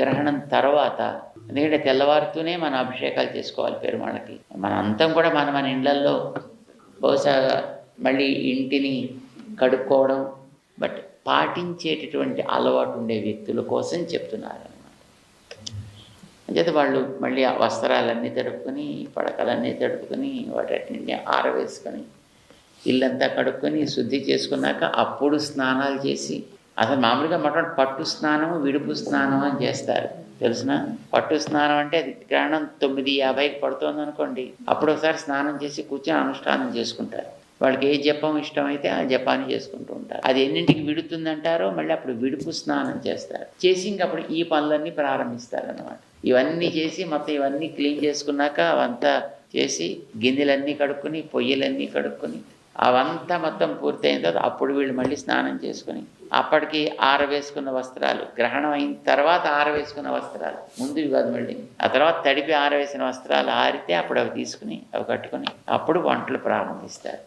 గ్రహణం తర్వాత ఎందుకంటే తెల్లవారుతూనే మనం అభిషేకాలు చేసుకోవాలి పెరుమాళ్ళకి మన అంతం కూడా మన మన ఇళ్ళల్లో బహుశా మళ్ళీ ఇంటిని కడుక్కోవడం బట్ పాటించేటటువంటి అలవాటు ఉండే వ్యక్తుల కోసం చెప్తున్నారు అన్నమాట. అంచేత వాళ్ళు మళ్ళీ వస్త్రాలన్నీ తడుపుకొని పడకలన్నీ తడుపుకొని వాటిని ఆరవేసుకొని ఇల్లంతా కడుక్కొని శుద్ధి చేసుకున్నాక అప్పుడు స్నానాలు చేసి అసలు మామూలుగా మొట్టమొదటి పట్టు స్నానం విడుపు స్నానం అని చేస్తారు. తెలుసునా? పట్టు స్నానం అంటే అది గ్రహణం తొమ్మిది యాభైకి పడుతుంది అనుకోండి. అప్పుడు ఒకసారి స్నానం చేసి కూర్చొని అనుష్ఠానం చేసుకుంటారు. వాళ్ళకి ఏ జపం ఇష్టమైతే ఆ జపాన్ని చేసుకుంటూ ఉంటారు. అది ఎన్నింటికి విడుతుందంటారో మళ్ళీ అప్పుడు విడుపు స్నానం చేస్తారు. చేసి ఇంకప్పుడు ఈ పనులన్నీ ప్రారంభిస్తారు అనమాట ఇవన్నీ చేసి మొత్తం ఇవన్నీ క్లీన్ చేసుకున్నాక అవంతా చేసి గిన్నెలన్నీ కడుక్కొని పొయ్యిలన్నీ కడుక్కొని అవంతా మొత్తం పూర్తయిన తర్వాత అప్పుడు వీళ్ళు మళ్ళీ స్నానం చేసుకుని అప్పటికి ఆరవేసుకున్న వస్త్రాలు గ్రహణం అయిన తర్వాత ఆరవేసుకున్న వస్త్రాలు ముందు కాదు మళ్ళీ. ఆ తర్వాత తడిపి ఆరవేసిన వస్త్రాలు ఆరితే అప్పుడు అవి తీసుకుని అవి కట్టుకొని అప్పుడు వంటలు ప్రారంభిస్తారు.